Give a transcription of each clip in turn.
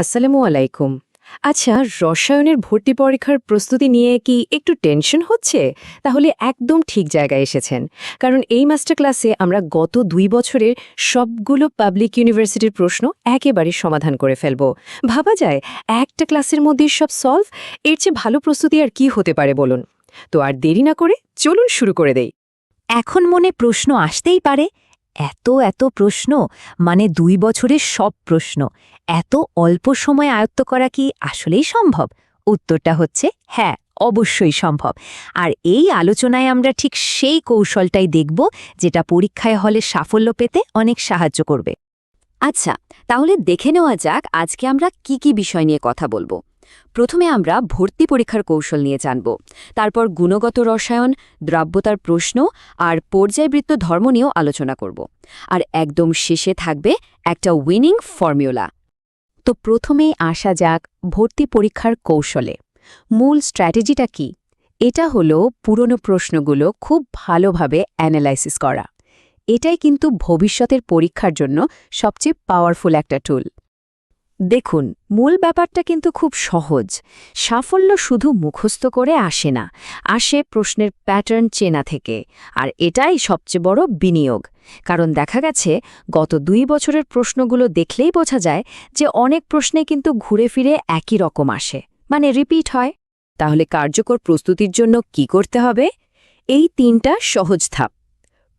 আসসালামু আলাইকুম। আচ্ছা রসায়নের ভর্তি পরীক্ষার প্রস্তুতি নিয়ে কি একটু টেনশন হচ্ছে? তাহলে একদম ঠিক জায়গায় এসেছেন। কারণ এই মাস্টার ক্লাসে আমরা গত দুই বছরের সবগুলো পাবলিক ইউনিভার্সিটির প্রশ্ন একেবারে সমাধান করে ফেলব। ভাবা যায়, একটা ক্লাসের মধ্যে সব সলভ, এর চেয়ে ভালো প্রস্তুতি আর কি হতে পারে বলুন? তো আর দেরি না করে চলুন শুরু করে দেই। এখন মনে প্রশ্ন আসতেই পারে এত এত প্রশ্ন মানে দুই বছরের সব প্রশ্ন। এত অল্প সময় আয়ত্ত করা কি আসলেই সম্ভব? উত্তরটা হচ্ছে হ্যাঁ অবশ্যই সম্ভব। আর এই আলোচনায় আমরা ঠিক সেই কৌশলটাই দেখব, যেটা পরীক্ষায় হলে সাফল্য পেতে অনেক সাহায্য করবে। আচ্ছা তাহলে দেখে নেওয়া যাক আজকে আমরা কি কি বিষয় নিয়ে কথা বলব। প্রথমে আমরা ভর্তি পরীক্ষার কৌশল নিয়ে জানব। তারপর গুণগত রসায়ন, দ্রাব্যতার প্রশ্ন আর পর্যায়বৃত্ত ধর্ম নিয়েও আলোচনা করব। আর একদম শেষে থাকবে একটা উইনিং ফর্মুলা তো প্রথমেই আসা যাক ভর্তি পরীক্ষার কৌশলে। মূল স্ট্র্যাটেজিটা কি? এটা হলো পুরনো প্রশ্নগুলো খুব ভালোভাবে অ্যানালাইসিস করা। এটাই কিন্তু ভবিষ্যতের পরীক্ষার জন্য সবচেয়ে পাওয়ারফুল একটা টুল দেখুন, মূল ব্যাপারটা কিন্তু খুব সহজ। সাফল্য শুধু মুখস্থ করে আসে না, আসে প্রশ্নের প্যাটার্ন চেনা থেকে, আর এটাই সবচেয়ে বড় বিনিয়োগ। কারণ দেখা গেছে, গত দুই বছরের প্রশ্নগুলো দেখলেই বোঝা যায় যে অনেক প্রশ্নে কিন্তু ঘুরে ফিরে একই রকম আসে। মানে রিপিট হয়। তাহলে কার্যকর প্রস্তুতির জন্য কি করতে হবে? এই তিনটা সহজ ধাপ।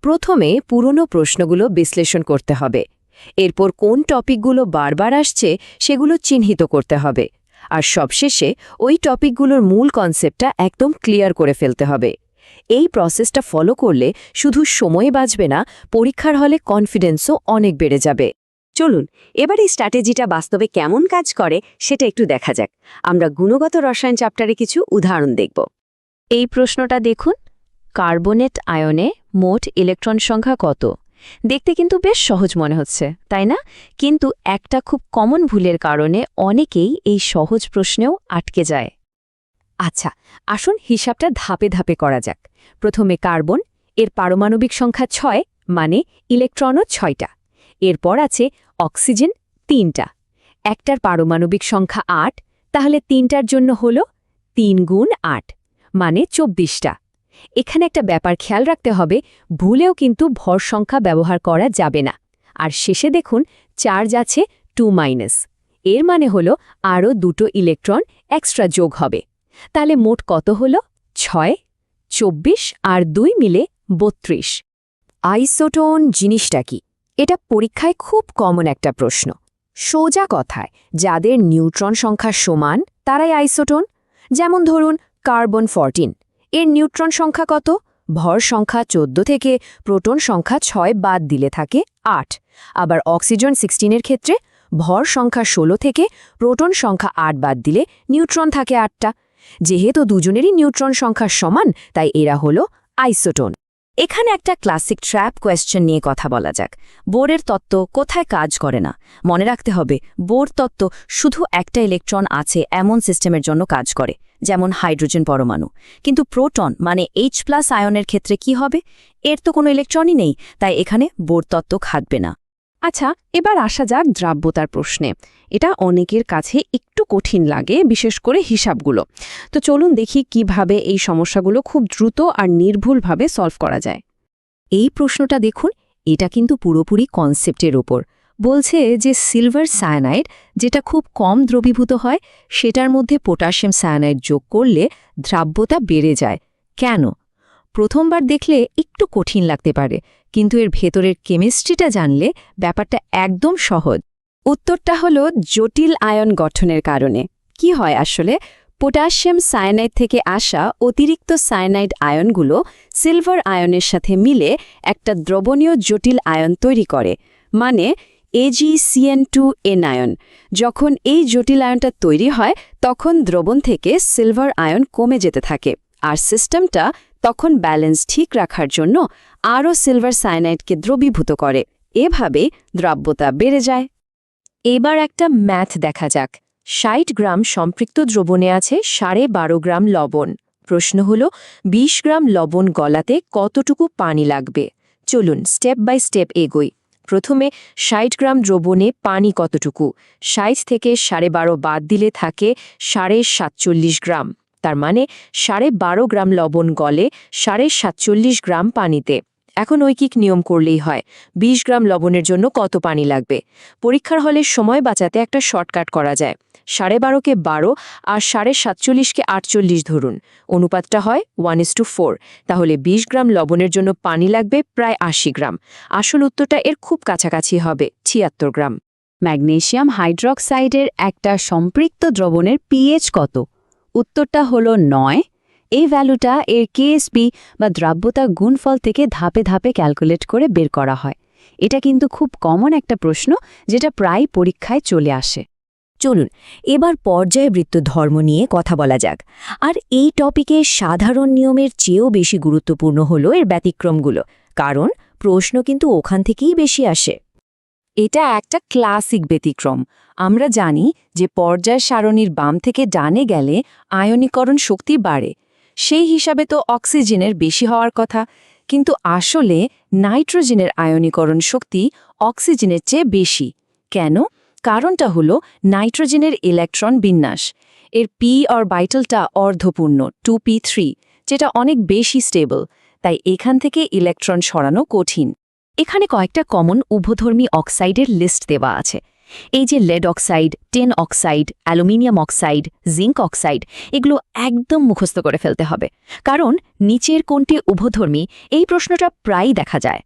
প্রথমে পুরনো প্রশ্নগুলো বিশ্লেষণ করতে হবে। এরপর কোন টপিকগুলো বারবার আসছে সেগুলো চিহ্নিত করতে হবে। আর সবশেষে ওই টপিকগুলোর মূল কনসেপ্টটা একদম ক্লিয়ার করে ফেলতে হবে। এই প্রসেসটা ফলো করলে শুধু সময় বাঁচবে না, পরীক্ষার হলে কনফিডেন্সও অনেক বেড়ে যাবে। চলুন, এবার এই স্ট্র্যাটেজিটা বাস্তবে কেমন কাজ করে সেটা একটু দেখা যাক। আমরা গুণগত রসায়ন চ্যাপ্টারে কিছু উদাহরণ দেখব। এই প্রশ্নটা দেখুন, কার্বনেট আয়নে মোট ইলেকট্রন সংখ্যা কত? দেখতে কিন্তু বেশ সহজ মনে হচ্ছে, তাই না? কিন্তু একটা খুব কমন ভুলের কারণে অনেকেই এই সহজ প্রশ্নেও আটকে যায়। আচ্ছা আসুন হিসাবটা ধাপে ধাপে করা যাক। প্রথমে কার্বন, এর পারমাণবিক সংখ্যা ছয় মানে ইলেকট্রনও ছয়টা। এরপর আছে অক্সিজেন, তিনটা। একটার পারমাণবিক সংখ্যা আট, তাহলে তিনটার জন্য হল তিন গুণ আট মানে চব্বিশটা। এখানে একটা ব্যাপার খেয়াল রাখতে হবে, ভুলেও কিন্তু ভর সংখ্যা ব্যবহার করা যাবে না। আর শেষে দেখুন, চার্জ আছে টু মাইনাস। এর মানে হল আরও দুটো ইলেকট্রন এক্সট্রা যোগ হবে। তাহলে মোট কত হল? ছয়, চব্বিশ আর দুই মিলে বত্রিশ। আইসোটোন জিনিসটা কি? এটা পরীক্ষায় খুব কমন একটা প্রশ্ন। সোজা কথায়, যাদের নিউট্রন সংখ্যা সমান, তারাই আইসোটোন। যেমন ধরুন, কার্বন ফরটিন। এর নিউট্রন সংখ্যা কত? ভর সংখ্যা চোদ্দ থেকে প্রোটন সংখ্যা ছয় বাদ দিলে থাকে আট। আবার অক্সিজেন সিক্সটিনের ক্ষেত্রে ভর সংখ্যা ১৬ থেকে প্রোটন সংখ্যা আট বাদ দিলে নিউট্রন থাকে আটটা। যেহেতু দুজনেরই নিউট্রন সংখ্যা সমান, তাই এরা হল আইসোটোন। এখানে একটা ক্লাসিক ট্র্যাপ কোয়েশ্চেন নিয়ে কথা বলা যাক। বোরের তত্ত্ব কোথায় কাজ করে না? মনে রাখতে হবে, বোর তত্ত্ব শুধু একটা ইলেকট্রন আছে এমন সিস্টেমের জন্য কাজ করে, যেমন হাইড্রোজেন পরমাণু। কিন্তু প্রোটন মানে এইচ প্লাস আয়নের ক্ষেত্রে কি হবে? এর তো কোনো ইলেকট্রনই নেই, তাই এখানে বোর তত্ত্ব খাটবে না। আচ্ছা এবার আসা যাক দ্রাব্যতার প্রশ্নে। এটা অনেকের কাছে একটু কঠিন লাগে, বিশেষ করে হিসাবগুলো। তো চলুন দেখি কীভাবে এই সমস্যাগুলো খুব দ্রুত আর নির্ভুলভাবে সলভ করা যায়। এই প্রশ্নটা দেখুন, এটা কিন্তু পুরোপুরি কনসেপ্টের ওপর বলছে যে সিলভার সায়ানাইড যেটা খুব কম দ্রবীভূত হয়, সেটার মধ্যে পটাশিয়াম সায়ানাইড যোগ করলে দ্রাব্যতা বেড়ে যায়। কেন? প্রথমবার দেখলে একটু কঠিন লাগতে পারে কিন্তু এর ভেতরের কেমিস্ট্রিটা জানলে ব্যাপারটা একদম সহজ। উত্তরটা হলো জটিল আয়ন গঠনের কারণে। কি হয় আসলে? পটাশিয়াম সায়ানাইড থেকে আসা অতিরিক্ত সায়ানাইড আয়নগুলো সিলভার আয়নের সাথে মিলে একটা দ্রবণীয় জটিল আয়ন তৈরি করে মানে এজিসিএন টু এন আয়ন। যখন এই জটিল আয়নটা তৈরি হয়, তখন দ্রবণ থেকে সিলভার আয়ন কমে যেতে থাকে। আর সিস্টেমটা তখন ব্যালেন্স ঠিক রাখার জন্য আরও সিলভার সায়ানাইডকে দ্রবীভূত করে। এভাবে দ্রাব্যতা বেড়ে যায়। এবার একটা ম্যাথ দেখা যাক। ষাট গ্রাম সম্পৃক্ত দ্রবণে আছে সাড়ে বারো গ্রাম লবণ। প্রশ্ন হল ২০ গ্রাম লবণ গলাতে কতটুকু পানি লাগবে? চলুন স্টেপ বাই স্টেপ এগোই। প্রথমে ষাট গ্রাম দ্রবণে পানি কতটুকু? ষাট থেকে সাড়ে বারো বাদ দিলে থাকে সাড়ে সাতচল্লিশ গ্রাম। তার মানে সাড়ে বারো গ্রাম লবণ গলে সাড়ে সাতচল্লিশ গ্রাম পানিতে। এখন ঐকিক নিয়ম করলেই হয় ২০ গ্রাম লবণের জন্য কত পানি লাগবে? পরীক্ষার হলে সময় বাঁচাতে একটা শর্টকাট করা যায়। সাড়ে বারোকে বারো আর সাড়ে সাতচল্লিশকে আটচল্লিশ ধরুন। অনুপাতটা হয় ওয়ান ইস টু ফোর। তাহলে ২০ গ্রাম লবণের জন্য পানি লাগবে প্রায় আশি গ্রাম। আসল উত্তরটা এর খুব কাছাকাছি হবে, ছিয়াত্তর গ্রাম। ম্যাগনেসিয়াম হাইড্রক্সাইডের একটা সম্পৃক্ত দ্রবণের পিএইচ কত? উত্তরটা হলো নয়। এই ভ্যালুটা এর কেএসপি বা দ্রাব্যতার গুণফল থেকে ধাপে ধাপে ক্যালকুলেট করে বের করা হয়। এটা কিন্তু খুব কমন একটা প্রশ্ন যেটা প্রায় পরীক্ষায় চলে আসে। চলুন, এবার পর্যায়বৃত্ত ধর্ম নিয়ে কথা বলা যাক। আর এই টপিকে সাধারণ নিয়মের চেয়েও বেশি গুরুত্বপূর্ণ হলো এর ব্যতিক্রমগুলো। কারণ প্রশ্ন কিন্তু ওখান থেকেই বেশি আসে। এটা একটা ক্লাসিক ব্যতিক্রম। আমরা জানি যে পর্যায় সারণীর বাম থেকে ডানে গেলে আয়নীকরণ শক্তি বাড়ে। সেই হিসাবে তো অক্সিজেনের বেশি হওয়ার কথা। কিন্তু আসলে নাইট্রোজেনের আয়নীকরণ শক্তি অক্সিজেনের চেয়ে বেশি। কেন? কারণটা হলো নাইট্রোজেনের ইলেকট্রন বিন্যাস। এর পি অর বাইটালটা অর্ধপূর্ণ টু যেটা অনেক বেশি স্টেবল তাই এখান থেকে ইলেকট্রন সরানো কঠিন। এখানে কয়েকটা কমন উভধর্মী অক্সাইডের লিস্ট দেওয়া আছে। এই যে lead oxide tin oxide aluminium oxide zinc oxide এগুলো একদম মুখস্থ করে ফেলতে হবে। কারণ নিচের কোনটি উভধর্মী, এই প্রশ্নটা প্রায়ই দেখা যায়।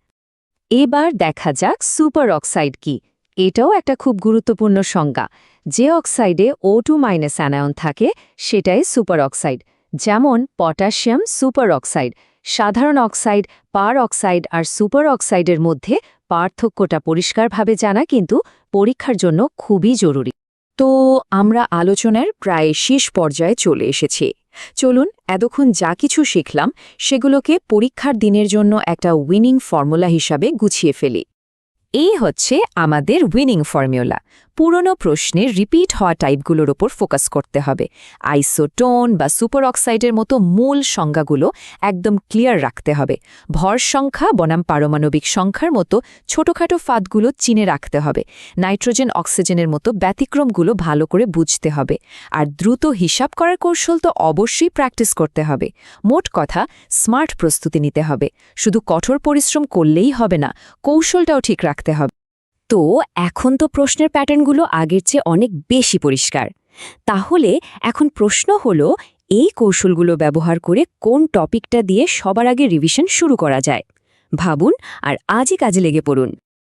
এবার দেখা যাক সুপার অক্সাইড কি। এটাও একটা খুব গুরুত্বপূর্ণ সংজ্ঞা। যে অক্সাইডে ও টু মাইনাস অ্যানায়ন থাকে, সেটাই সুপার অক্সাইড যেমন পটাশিয়াম সুপার অক্সাইড সাধারণ অক্সাইড, পার অক্সাইড আর সুপার অক্সাইডের মধ্যে পার্থক্যটা পরিষ্কারভাবে জানা কিন্তু পরীক্ষার জন্য খুবই জরুরি। তো আমরা আলোচনার প্রায় শেষ পর্যায়ে চলে এসেছি। চলুন এতক্ষণ যা কিছু শিখলাম সেগুলোকে পরীক্ষার দিনের জন্য একটা উইনিং ফর্মুলা হিসাবে গুছিয়ে ফেলি। এই হচ্ছে আমাদের উইনিং ফর্মুলা পুরনো প্রশ্নের রিপিট হওয়া টাইপগুলোর ওপর ফোকাস করতে হবে। আইসোটোন বা সুপার অক্সাইডের মতো মূল সংজ্ঞাগুলো একদম ক্লিয়ার রাখতে হবে। ভর সংখ্যা, বনাম পারমাণবিক সংখ্যার মতো ছোটখাটো ফাঁদগুলো চিনে রাখতে হবে। নাইট্রোজেন, অক্সিজেনের মতো ব্যতিক্রমগুলো ভালো করে বুঝতে হবে। আর দ্রুত হিসাব করার কৌশল তো অবশ্যই প্র্যাকটিস করতে হবে। মোট কথা স্মার্ট প্রস্তুতি নিতে হবে। শুধু কঠোর পরিশ্রম করলেই হবে না, কৌশলটাও ঠিক রাখতে হবে। তো এখন তো প্রশ্নের প্যাটার্নগুলো আগের চেয়ে অনেক বেশি পরিষ্কার। তাহলে এখন প্রশ্ন হল, এই কৌশলগুলো ব্যবহার করে কোন টপিকটা দিয়ে সবার আগে রিভিশন শুরু করা যায়? ভাবুন আর আজই কাজে লেগে পড়ুন।